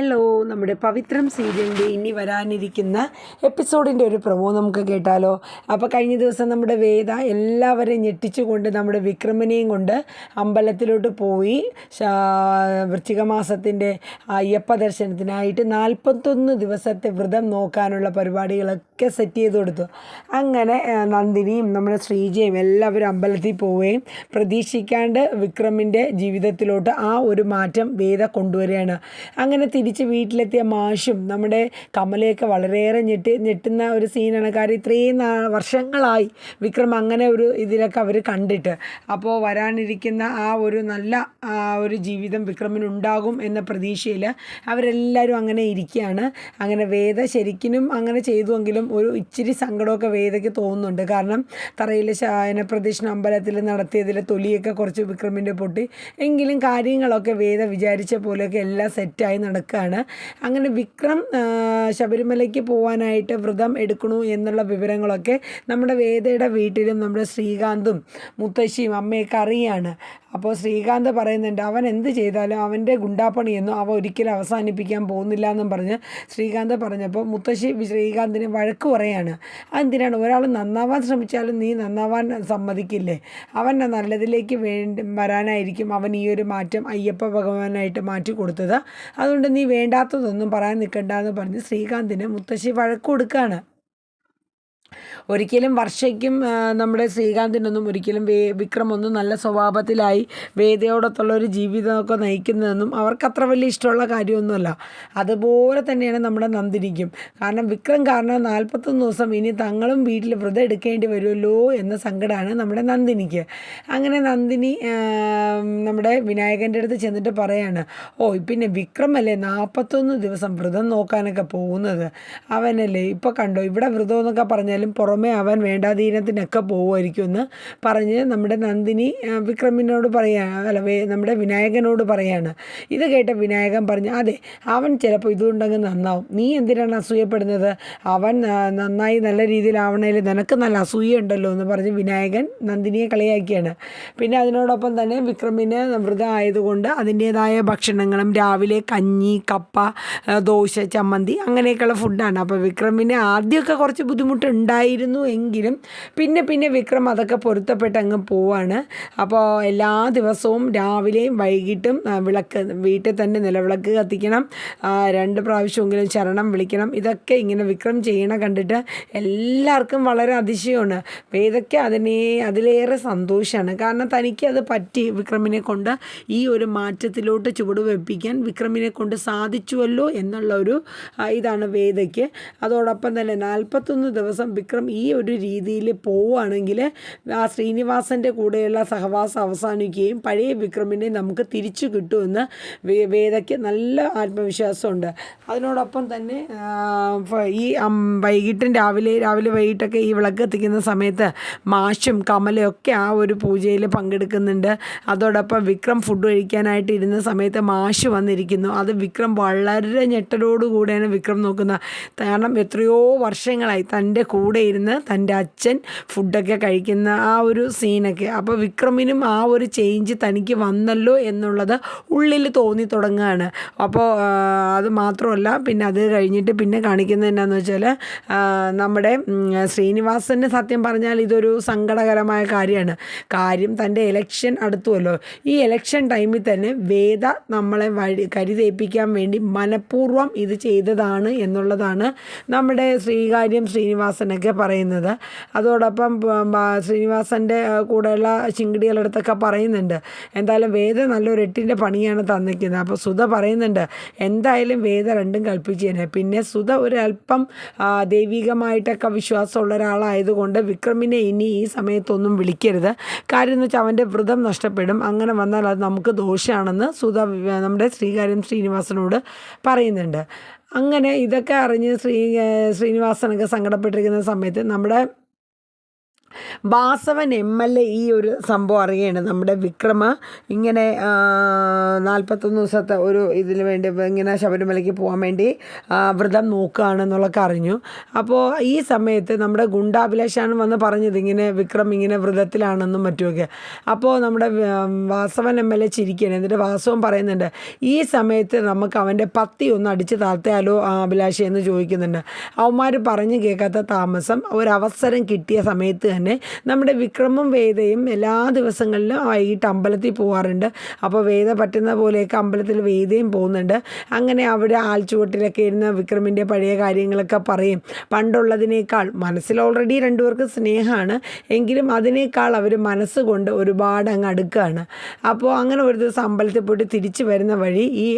Hello നമ്മുടെ പവിത്രം സീരിയലിന്റെ ഇനി വരാനിരിക്കുന്ന എപ്പിസോഡിന്റെ ഒരു പ്രൊമോ നമുക്ക് കേട്ടാലോ? അപ്പോൾ കഴിഞ്ഞ ദിവസം നമ്മുടെ വേദ എല്ലാവരെയും ഞെട്ടിച്ചുകൊണ്ട് നമ്മുടെ വിക്രമനെയും കൊണ്ട് അമ്പലത്തിലോട്ട് പോയി. വൃശ്ചിക മാസത്തിന്റെ അയ്യപ്പ ദർശനത്തിനായിട്ട് നാൽപ്പത്തൊന്ന് ദിവസത്തെ വ്രതം നോക്കാനുള്ള പരിപാടികളൊക്കെ സെറ്റ് ചെയ്ത് കൊടുത്തു. അങ്ങനെ നന്ദിനിയും നമ്മുടെ ശ്രീജയും എല്ലാവരും അമ്പലത്തിൽ പോവുകയും പ്രതീക്ഷിക്കാണ്ട് വിക്രമിന്റെ ജീവിതത്തിലോട്ട് ആ ഒരു മാറ്റം വേദ കൊണ്ടുവരികയാണ്. അങ്ങനെ തിരിച്ച് വീട്ടിലെത്തിയ മാഷും നമ്മുടെ കമലയൊക്കെ വളരെയേറെ ഞെട്ടി ഞെട്ടുന്ന ഒരു സീനാണ് കാര്യം ഇത്രയും വർഷങ്ങളായി വിക്രം അങ്ങനെ ഒരു ഇതിലൊക്കെ അവർ കണ്ടിട്ട്. അപ്പോൾ വരാനിരിക്കുന്ന ആ ഒരു നല്ല ഒരു ജീവിതം വിക്രമിനുണ്ടാകും എന്ന പ്രതീക്ഷയിൽ അവരെല്ലാവരും അങ്ങനെ ഇരിക്കുകയാണ്. അങ്ങനെ വേദ ശരിക്കും അങ്ങനെ ചെയ്തുവെങ്കിലും ഒരു ഇച്ചിരി സങ്കടമൊക്കെ വേദയ്ക്ക് തോന്നുന്നുണ്ട്. കാരണം തറയിലെ ശയനപ്രദക്ഷിണ അമ്പലത്തിൽ നടത്തിയതിൽ തൊലിയൊക്കെ കുറച്ച് വിക്രമിന്റെ പൊട്ടി. എങ്കിലും കാര്യങ്ങളൊക്കെ വേദ വിചാരിച്ച പോലെയൊക്കെ എല്ലാം സെറ്റായി നടക്കുകയാണ് അങ്ങനെ വിക്രം ശബരിമലയ്ക്ക് പോകാനായിട്ട് വ്രതം എടുക്കണു എന്നുള്ള വിവരങ്ങളൊക്കെ നമ്മുടെ വേദയുടെ വീട്ടിലും നമ്മുടെ ശ്രീകാന്തും മുത്തശ്ശിയും അമ്മയൊക്കെ അറിയാണ്. അപ്പോൾ ശ്രീകാന്ത് പറയുന്നുണ്ട് അവൻ എന്ത് ചെയ്താലും അവന്റെ ഗുണ്ടാപ്പണിയൊന്നും അവ ഒരിക്കലും അവസാനിപ്പിക്കാൻ പോകുന്നില്ല എന്നും പറഞ്ഞ് ശ്രീകാന്ത് പറഞ്ഞപ്പോൾ മുത്തശ്ശി ശ്രീകാന്തിന് വഴക്ക് പറയാണ് അതെന്തിനാണ്? ഒരാൾ നന്നാവാൻ ശ്രമിച്ചാലും നീ നന്നാവാൻ സമ്മതിക്കില്ലേ? അവൻ നല്ലതിലേക്ക് വേണ്ടി വരാനായിരിക്കും അവൻ ഈ ഒരു മാറ്റം അയ്യപ്പ ഭഗവാനായിട്ട് മാറ്റി കൊടുത്തത്. അതുകൊണ്ട് നീ വേണ്ടാത്തതൊന്നും പറയാൻ നിൽക്കണ്ട എന്ന് പറഞ്ഞ് ശ്രീകാന്തിന് മുത്തശ്ശി വഴക്ക് കൊടുക്കുകയാണ് ഒരിക്കലും വർഷയ്ക്കും നമ്മുടെ ശ്രീകാന്തിനൊന്നും ഒരിക്കലും വേ വിക്രമൊന്നും നല്ല സ്വഭാവത്തിലായി വേദയോടൊത്തുള്ള ഒരു ജീവിതമൊക്കെ നയിക്കുന്നതെന്നും അവർക്ക് അത്ര വലിയ ഇഷ്ടമുള്ള കാര്യമൊന്നുമല്ല. അതുപോലെ തന്നെയാണ് നമ്മുടെ നന്ദിനിക്കും. കാരണം വിക്രം കാരണം നാൽപ്പത്തൊന്ന് ദിവസം ഇനി തങ്ങളും വീട്ടിൽ വ്രതം എടുക്കേണ്ടി വരുമല്ലോ എന്ന സങ്കടമാണ് നമ്മുടെ നന്ദിനിക്ക്. അങ്ങനെ നന്ദിനി നമ്മുടെ വിനായകന്റെ അടുത്ത് ചെന്നിട്ട് പറയാണ് ഓ പിന്നെ വിക്രം അല്ലേ നാൽപ്പത്തൊന്ന് ദിവസം വ്രതം നോക്കാനൊക്കെ പോകുന്നത്? അവനല്ലേ ഇപ്പോൾ കണ്ടോ ഇവിടെ വ്രതം എന്നൊക്കെ പറഞ്ഞാലും പുറമേ അവൻ വേണ്ടാധീനത്തിനൊക്കെ പോകുമായിരിക്കും എന്ന് പറഞ്ഞ് നമ്മുടെ നന്ദിനി വിക്രമിനോട് പറയാ അല്ല നമ്മുടെ വിനായകനോട് പറയാണ്. ഇത് കേട്ട വിനായകൻ പറഞ്ഞു അതെ അവൻ ചിലപ്പോൾ ഇതുകൊണ്ടങ്ങ് നന്നാവും. നീ എന്തിനാണ് അസൂയപ്പെടുന്നത്? അവൻ നന്നായി നല്ല രീതിയിലാവണേൽ നിനക്ക് നല്ല അസൂയ ഉണ്ടല്ലോ എന്ന് പറഞ്ഞ് വിനായകൻ നന്ദിനിയെ കളിയാക്കിയാണ്. പിന്നെ അതിനോടൊപ്പം തന്നെ വിക്രമിന് വ്രതം ആയതുകൊണ്ട് അതിന്റേതായ ഭക്ഷണങ്ങളും രാവിലെ കഞ്ഞി കപ്പ ദോശ ചമ്മന്തി അങ്ങനെയൊക്കെയുള്ള ഫുഡാണ് അപ്പോൾ വിക്രമിന് ആദ്യമൊക്കെ കുറച്ച് ബുദ്ധിമുട്ടുണ്ടായിരുന്നു. എങ്കിലും പിന്നെ പിന്നെ വിക്രം അതൊക്കെ പൊരുത്തപ്പെട്ട് അങ്ങ് പോവാണ്. അപ്പോൾ എല്ലാ ദിവസവും രാവിലെയും വൈകിട്ടും വിളക്ക് വീട്ടിൽ തന്നെ നിലവിളക്ക് കത്തിക്കണം. രണ്ട് പ്രാവശ്യമെങ്കിലും ശരണം വിളിക്കണം. ഇതൊക്കെ ഇങ്ങനെ വിക്രം ചെയ്യണ കണ്ടിട്ട് എല്ലാവർക്കും വളരെ അതിശയമാണ്. വേദയ്ക്ക് അതിനെ അതിലേറെ സന്തോഷമാണ് കാരണം തനിക്ക് അത് പറ്റി വിക്രമിനെ കൊണ്ട് ഈ ഒരു മാറ്റത്തിലോട്ട് ചുവട് വെപ്പിക്കാൻ വിക്രമിനെ കൊണ്ട് സാധിച്ചുവല്ലോ എന്നുള്ള ഒരു ഇതാണ് വേദയ്ക്ക്. അതോടൊപ്പം തന്നെ നാൽപ്പത്തൊന്ന് ദിവസം വിക്രം ഈ ഒരു രീതിയിൽ പോവുകയാണെങ്കിൽ ആ ശ്രീനിവാസന്റെ കൂടെയുള്ള സഹവാസം അവസാനിക്കുകയും പഴയ വിക്രമിനെ നമുക്ക് തിരിച്ചു കിട്ടുമെന്ന് വേദയ്ക്ക് നല്ല ആത്മവിശ്വാസമുണ്ട്. അതിനോടൊപ്പം തന്നെ ഈ വൈകിട്ടും രാവിലെ രാവിലെ വൈകിട്ടൊക്കെ ഈ വിളക്ക് എത്തിക്കുന്ന സമയത്ത് മാഷും കമലും ഒക്കെ ആ ഒരു പൂജയിൽ പങ്കെടുക്കുന്നുണ്ട്. അതോടൊപ്പം വിക്രം ഫുഡ് കഴിക്കാനായിട്ട് ഇരുന്ന സമയത്ത് മാഷ് വന്നിരിക്കുന്നു. അത് വിക്രം വളരെ ഞെട്ടലോടുകൂടെയാണ് വിക്രം നോക്കുന്നത്. കാരണം എത്രയോ വർഷങ്ങളായി തന്റെ കൂടെ ഇരുന്ന് തന്റെ അച്ഛൻ ഫുഡൊക്കെ കഴിക്കുന്ന ആ ഒരു സീനൊക്കെ. അപ്പോൾ വിക്രമിനും ആ ഒരു ചേഞ്ച് തനിക്ക് വന്നല്ലോ എന്നുള്ളത് ഉള്ളിൽ തോന്നി തുടങ്ങുകയാണ്. അപ്പോൾ അത് മാത്രമല്ല പിന്നെ അത് കഴിഞ്ഞിട്ട് പിന്നെ കാണിക്കുന്നത് എന്നാന്ന് വെച്ചാൽ നമ്മുടെ ശ്രീനിവാസന് സത്യം പറഞ്ഞാൽ ഇതൊരു സങ്കടകരമായ കാര്യമാണ്. കാര്യം തന്റെ എലക്ഷൻ അടുത്തുമല്ലോ ഈ എലക്ഷൻ ടൈമിൽ തന്നെ വേദ നമ്മളെ വഴി കരുതേപ്പിക്കാൻ വേണ്ടി മനഃപൂർവം ഇത് ചെയ്തതാണ് എന്നുള്ളതാണ് നമ്മുടെ ശ്രീകാര്യം ശ്രീനിവാസനൊക്കെ പറയുന്നത്. അതോടൊപ്പം പ- ശ്രീനിവാസന്റെ കൂടെയുള്ള ചിങ്കിടികളടുത്തൊക്കെ പറയുന്നുണ്ട്. എന്തായാലും വേദ നല്ലൊരു എട്ടിന്റെ പണിയാണ് തന്നിരിക്കുന്നത്. അപ്പോൾ സുധ പറയുന്നുണ്ട് എന്തായാലും വേദ രണ്ടും കൽപ്പിച്ചേനെ. പിന്നെ സുധ ഒരല്പം ദൈവികമായിട്ടൊക്കെ വിശ്വാസമുള്ള ഒരാളായതുകൊണ്ട് വിക്രമിനെ ഇനി ഈ സമയത്തൊന്നും വിളിക്കരുത്. കാര്യം എന്ന് വെച്ചാൽ അവന്റെ വ്രതം നഷ്ടപ്പെടും. അങ്ങനെ വന്നാൽ അത് നമുക്ക് ദോഷമാണെന്ന് സുധ നമ്മുടെ ശ്രീകാര്യം ശ്രീനിവാസനോട് പറയുന്നുണ്ട്. അങ്ങനെ ഇതൊക്കെ അറിഞ്ഞ് ശ്രീ ശ്രീനിവാസനൊക്കെ സങ്കടപ്പെട്ടിരിക്കുന്ന സമയത്ത് നമ്മുടെ വാസവൻ എം എൽ എ ഈ ഒരു സംഭവം അറിയുകയാണ്. നമ്മുടെ വിക്രമ ഇങ്ങനെ നാൽപ്പത്തൊന്ന് ദിവസത്തെ ഒരു ഇതിന് വേണ്ടി ഇങ്ങനെ ശബരിമലയ്ക്ക് പോകാൻ വേണ്ടി വ്രതം നോക്കുകയാണെന്നുള്ളൊക്കെ അറിഞ്ഞു. അപ്പോൾ ഈ സമയത്ത് നമ്മുടെ ഗുണ്ടാഭിലാഷാണ് വന്ന് പറഞ്ഞത് ഇങ്ങനെ വിക്രം ഇങ്ങനെ വ്രതത്തിലാണെന്നും മറ്റുമൊക്കെ. അപ്പോൾ നമ്മുടെ വാസവൻ എം എൽ എ ചിരിക്കുകയാണ്. എന്നിട്ട് വാസവൻ പറയുന്നുണ്ട് ഈ സമയത്ത് നമുക്ക് അവന്റെ പത്തി ഒന്ന് അടിച്ച് താഴ്ത്തിയാലോ അഭിലാഷേ? എന്ന് ചോദിക്കുന്നുണ്ട്. അവന്മാർ പറഞ്ഞു കേൾക്കാത്ത താമസം ഒരവസരം കിട്ടിയ സമയത്ത് തന്നെ നമ്മുടെ വിക്രമം വേദയും എല്ലാ ദിവസങ്ങളിലും വൈകിട്ട് അമ്പലത്തിൽ പോകാറുണ്ട് അപ്പോൾ വേദ പറ്റുന്ന പോലെയൊക്കെ അമ്പലത്തിൽ വേദയും പോകുന്നുണ്ട്. അങ്ങനെ അവിടെ ആൽച്ചുവട്ടിലൊക്കെ ഇരുന്ന് വിക്രമിന്റെ പഴയ കാര്യങ്ങളൊക്കെ പറയും. പണ്ടുള്ളതിനേക്കാൾ മനസ്സിൽ ഓൾറെഡി രണ്ടുപേർക്ക് സ്നേഹമാണ്. എങ്കിലും അതിനേക്കാൾ അവർ മനസ്സുകൊണ്ട് ഒരുപാട് അങ്ങ് അടുക്കുകയാണ്. അപ്പോൾ അങ്ങനെ ഒരു ദിവസം അമ്പലത്തിൽ പോയിട്ട് തിരിച്ചു വരുന്ന വഴി ഈ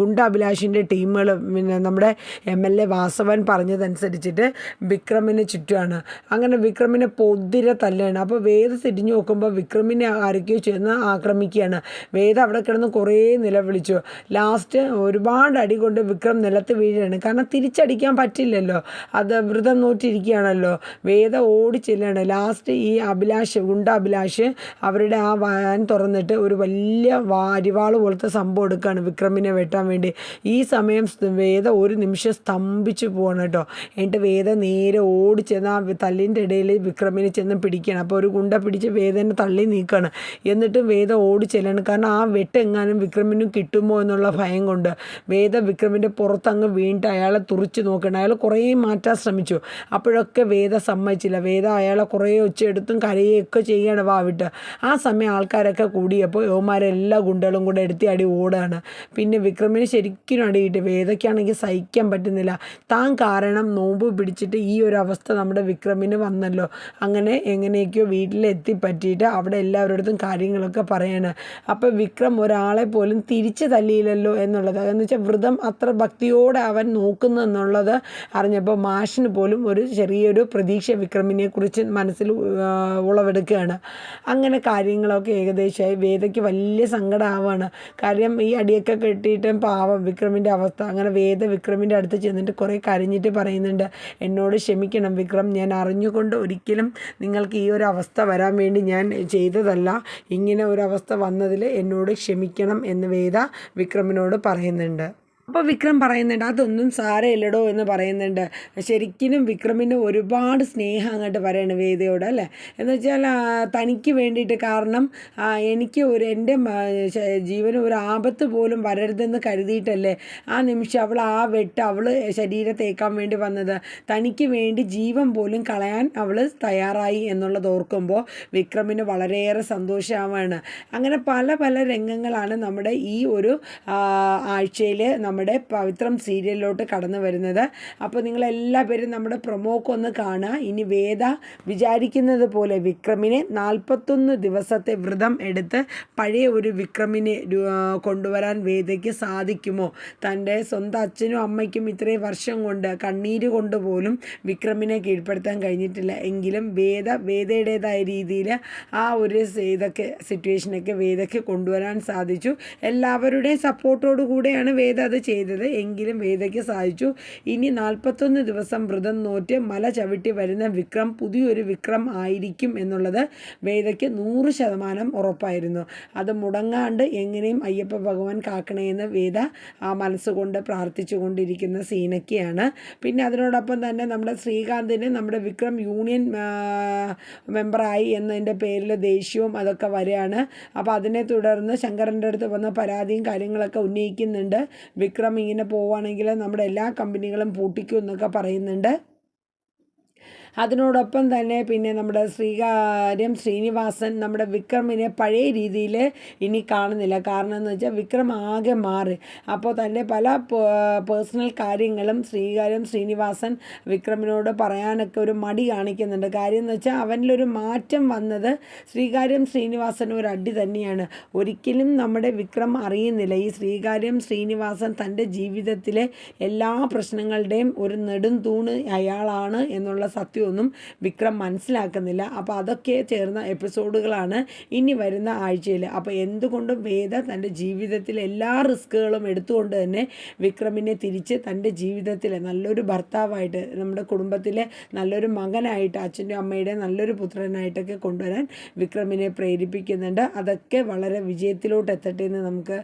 ഗുണ്ട ഗുണ്ടാഭിലാഷിന്റെ ടീമുകൾ പിന്നെ നമ്മുടെ എം എൽ എ വാസവൻ പറഞ്ഞതനുസരിച്ചിട്ട് വിക്രമിന് ചുറ്റുമാണ് അങ്ങനെ വിക്രമിനെ പൊതിരെ തല്ലാണ്. അപ്പോൾ വേദ തിരിഞ്ഞു നോക്കുമ്പോൾ വിക്രമിനെ ആരൊക്കെയോ ചെന്ന് ആക്രമിക്കുകയാണ്. വേദ അവിടെ കിടന്ന് കുറേ നിലവിളിച്ചു ലാസ്റ്റ് ഒരുപാട് അടി കൊണ്ട് വിക്രം നിലത്ത് വീഴുകയാണ്. കാരണം തിരിച്ചടിക്കാൻ പറ്റില്ലല്ലോ. അത് വ്രതം നോറ്റിരിക്കുകയാണല്ലോ. വേദ ഓടി ചെല്ലാണ്. ലാസ്റ്റ് ഈ അഭിലാഷ് ഗുണ്ട അഭിലാഷ് അവരുടെ ആ വാൻ തുറന്നിട്ട് ഒരു വലിയ വാരിവാൾ പോലത്തെ സംഭവം എടുക്കുകയാണ് വിക്രമിനെ വെട്ടാൻ വേണ്ടി. ഈ സമയം വേദ ഒരു നിമിഷം സ്തംഭിച്ചു പോവാണ് കേട്ടോ. എന്നിട്ട് വേദ നേരെ ഓടിച്ചെന്ന് ചെന്ന് ആ തല്ലിന്റെ ഇടയിൽ വിക്രമിനെ ചെന്ന് പിടിക്കുകയാണ്. അപ്പോൾ ഒരു ഗുണ്ട പിടിച്ച് വേദനെ തള്ളി നീക്കുകയാണ്. എന്നിട്ട് വേദ ഓടി ചെല്ലാണ് കാരണം ആ വെട്ടെങ്ങാനും വിക്രമിനും കിട്ടുമോ എന്നുള്ള ഭയം കൊണ്ട് വേദ വിക്രമിന്റെ പുറത്തങ്ങ് വീണിട്ട് അയാളെ തുറച്ച് നോക്കണം അയാൾ കുറേ മാറ്റാൻ ശ്രമിച്ചു. അപ്പോഴൊക്കെ വേദ സമ്മതിച്ചില്ല. വേദ അയാളെ കുറേ ഒച്ചയെടുത്തും കരയൊക്കെ ചെയ്യാണ് വാവിട്ട് ആ സമയം ആൾക്കാരൊക്കെ കൂടിയപ്പോൾ യോമാരെല്ലാ ഗുണ്ടകളും കൂടെ എടുത്തി അടി ഓടാണ് പിന്നെ വിക്രമിന് ശരിക്കും അടിയിട്ട് വേദയ്ക്കാണെങ്കിൽ സഹിക്കാൻ പറ്റുന്നില്ല. താൻ കാരണം നോമ്പ് പിടിച്ചിട്ട് ഈ ഒരു അവസ്ഥ നമ്മുടെ വിക്രമിന് വന്നല്ലോ. അങ്ങനെ എങ്ങനെയൊക്കെയോ വീട്ടിലെത്തി പറ്റിയിട്ട് അവിടെ എല്ലാവരോടത്തും കാര്യങ്ങളൊക്കെ പറയാണ്. അപ്പോൾ വിക്രം ഒരാളെ പോലും തിരിച്ച് തല്ലിയില്ലല്ലോ എന്നുള്ളത്. എന്ന് വെച്ചാൽ വ്രതം അത്ര ഭക്തിയോടെ അവൻ നോക്കുന്നു എന്നുള്ളത് അറിഞ്ഞപ്പോൾ മാഷിന് പോലും ഒരു ചെറിയൊരു പ്രതീക്ഷ വിക്രമിനെ കുറിച്ച് മനസ്സിൽ ഉളവെടുക്കുകയാണ്. അങ്ങനെ കാര്യങ്ങളൊക്കെ ഏകദേശമായി വേദയ്ക്ക് വലിയ സങ്കടമാവാണ് കാര്യം ഈ അടിയൊക്കെ കെട്ടിയിട്ടും പാവം വിക്രമിന്റെ അവസ്ഥ. അങ്ങനെ വേദ വിക്രമിന്റെ അടുത്ത് ചെന്നിട്ട് കുറേ കരഞ്ഞിട്ട് പറയുന്നുണ്ട് എന്നോട് ക്ഷമിക്കണം വിക്രം. ഞാൻ അറിഞ്ഞുകൊണ്ട് ഒരിക്കലും നിങ്ങൾക്ക് ഈ ഒരു അവസ്ഥ വരാൻ വേണ്ടി ഞാൻ ചെയ്തതല്ല. ഇങ്ങനെ ഒരു അവസ്ഥ വന്നതിൽ എന്നോട് ക്ഷമിക്കണം എന്ന് വേദ വിക്രമിനോട് പറയുന്നുണ്ട്. അപ്പോൾ വിക്രം പറയുന്നുണ്ട് അതൊന്നും സാരമില്ലടോ എന്ന് പറയുന്നുണ്ട്. ശരിക്കും വിക്രമിന് ഒരുപാട് സ്നേഹം അങ്ങോട്ട് പറയണ് വേദയോട് അല്ലേ? എന്ന് വെച്ചാൽ തനിക്ക് വേണ്ടിയിട്ട് കാരണം എനിക്ക് ഒരു എന്റെ ജീവന് ഒരു ആപത്ത് പോലും വരരുതെന്ന് കരുതിയിട്ടല്ലേ ആ നിമിഷം അവൾ ആ വെട്ട് അവൾ ശരീരത്തേക്കാൻ വേണ്ടി വന്നത്. തനിക്ക് വേണ്ടി ജീവൻ പോലും കളയാൻ അവൾ തയ്യാറായി എന്നുള്ളത് ഓർക്കുമ്പോൾ വിക്രമിന് വളരെയേറെ സന്തോഷമാവാണ് അങ്ങനെ പല പല രംഗങ്ങളാണ് നമ്മുടെ ഈ ഒരു ആഴ്ചയിൽ നമ്മുടെ പവിത്രം സീരിയലിലോട്ട് കടന്നു വരുന്നത്. അപ്പോൾ നിങ്ങളെല്ലാ പേരും നമ്മുടെ പ്രൊമോക്ക് ഒന്ന് കാണുക. ഇനി വേദ വിചാരിക്കുന്നത് പോലെ വിക്രമിനെ നാൽപ്പത്തൊന്ന് ദിവസത്തെ വ്രതം എടുത്ത് പഴയ ഒരു വിക്രമിനെ കൊണ്ടുവരാൻ വേദയ്ക്ക് സാധിക്കുമോ? തന്റെ സ്വന്തം അച്ഛനും അമ്മയ്ക്കും ഇത്രയും വർഷം കൊണ്ട് കണ്ണീര് കൊണ്ട് പോലും വിക്രമിനെ കീഴ്പ്പെടുത്താൻ കഴിഞ്ഞിട്ടില്ല. എങ്കിലും വേദ വേദയുടേതായ രീതിയിൽ ആ ഒരു ഇതൊക്കെ സിറ്റുവേഷനൊക്കെ വേദയ്ക്ക് കൊണ്ടുവരാൻ സാധിച്ചു. എല്ലാവരുടെയും സപ്പോർട്ടോടു കൂടെയാണ് വേദ അത് ചെയ്തത്. എങ്കിലും വേദയ്ക്ക് സാധിച്ചു. ഇനി നാൽപ്പത്തൊന്ന് ദിവസം വ്രതം നോറ്റ് മല ചവിട്ടി വരുന്ന വിക്രം പുതിയൊരു വിക്രം ആയിരിക്കും എന്നുള്ളത് വേദയ്ക്ക് നൂറ് ശതമാനം ഉറപ്പായിരുന്നു. അത് മുടങ്ങാണ്ട് എങ്ങനെയും അയ്യപ്പ ഭഗവാൻ കാക്കണേന്ന് വേദ ആ മനസ്സുകൊണ്ട് പ്രാർത്ഥിച്ചു കൊണ്ടിരിക്കുന്ന സീനൊക്കെയാണ്. പിന്നെ അതിനോടൊപ്പം തന്നെ നമ്മുടെ ശ്രീകാന്തിന് നമ്മുടെ വിക്രം യൂണിയൻ മെമ്പറായി എന്നതിന്റെ പേരിൽ ദേഷ്യവും അതൊക്കെ വരികയാണ് അപ്പോൾ അതിനെ തുടർന്ന് ശങ്കരന്റെ അടുത്ത് വന്ന പരാതിയും കാര്യങ്ങളൊക്കെ ഉന്നയിക്കുന്നുണ്ട്. വിക്രം ഇങ്ങനെ പോവുകയാണെങ്കിൽ നമ്മുടെ എല്ലാ കമ്പനികളും പൂട്ടിക്കും എന്നൊക്കെ പറയുന്നുണ്ട്. അതിനോടൊപ്പം തന്നെ പിന്നെ നമ്മുടെ ശ്രീകാര്യം ശ്രീനിവാസൻ നമ്മുടെ വിക്രമിനെ പഴയ രീതിയിൽ ഇനി കാണുന്നില്ല. കാരണം എന്ന് വെച്ചാൽ വിക്രം ആകെ മാറി. അപ്പോൾ തന്നെ പല പേഴ്സണൽ കാര്യങ്ങളും ശ്രീകാര്യം ശ്രീനിവാസൻ വിക്രമിനോട് പറയാനൊക്കെ ഒരു മടി കാണിക്കുന്നുണ്ട്. കാര്യം എന്ന് വെച്ചാൽ അവനിലൊരു മാറ്റം വന്നത് ശ്രീകാര്യം ശ്രീനിവാസൻ ഒരു അടി തന്നെയാണ്. ഒരിക്കലും നമ്മുടെ വിക്രം അറിയുന്നില്ല. ഈ ശ്രീകാര്യം ശ്രീനിവാസൻ തന്റെ ജീവിതത്തിലെ എല്ലാ പ്രശ്നങ്ങളുടെയും ഒരു നെടും തൂണ് അയാളാണ് എന്നുള്ള സത്യം കാര്യമൊന്നും വിക്രം മനസ്സിലാക്കുന്നില്ല. അപ്പോൾ അതൊക്കെ ചേർന്ന എപ്പിസോഡുകളാണ് ഇനി വരുന്ന ആഴ്ചയിൽ. അപ്പോൾ എന്തുകൊണ്ടും വേദ തന്റെ ജീവിതത്തിലെ എല്ലാ റിസ്കുകളും എടുത്തുകൊണ്ട് തന്നെ വിക്രമിനെ തിരിച്ച് തന്റെ ജീവിതത്തിലെ നല്ലൊരു ഭർത്താവായിട്ട് നമ്മുടെ കുടുംബത്തിലെ നല്ലൊരു മകനായിട്ട് അച്ഛന്റെ അമ്മയുടെ നല്ലൊരു പുത്രനായിട്ടൊക്കെ കൊണ്ടുവരാൻ വിക്രമിനെ പ്രേരിപ്പിക്കുന്നുണ്ട്. അതൊക്കെ വളരെ വിജയത്തിലോട്ട് എത്തട്ടെ എന്ന് നമുക്ക്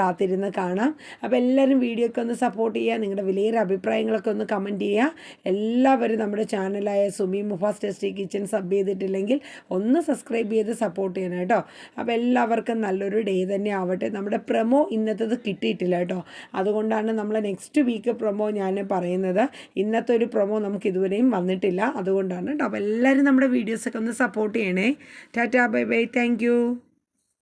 കാത്തിരുന്ന് കാണാം. അപ്പോൾ എല്ലാവരും വീഡിയോ ഒക്കെ ഒന്ന് സപ്പോർട്ട് ചെയ്യുക. നിങ്ങളുടെ വിലയേറെ അഭിപ്രായങ്ങളൊക്കെ ഒന്ന് കമന്റ് ചെയ്യുക. എല്ലാവരും നമ്മുടെ ചാനലായ Sumi Mufas tasty kitchen sub ചെയ്തിട്ടില്ലെങ്കിൽ ഒന്ന് സബ്സ്ക്രൈബ് ചെയ്ത് സപ്പോർട്ട് ചെയ്യണം കേട്ടോ. അപ്പോൾ എല്ലാവർക്കും നല്ലൊരു ഡേ തന്നെ ആവട്ടെ. നമ്മുടെ പ്രൊമോ ഇന്നത്തേത് കിട്ടിയിട്ടില്ല കേട്ടോ. അതുകൊണ്ടാണ് നമ്മൾ നെക്സ്റ്റ് വീക്ക് പ്രൊമോ ഞാൻ പറയുന്നത്. ഇന്നത്തെ ഒരു പ്രൊമോ നമുക്ക് ഇതുവരെയും വന്നിട്ടില്ല. അതുകൊണ്ടാണ് കേട്ടോ. അപ്പോൾ എല്ലാവരും നമ്മുടെ വീഡിയോസൊക്കെ ഒന്ന് സപ്പോർട്ട് ചെയ്യണേ. Tata bye bye thank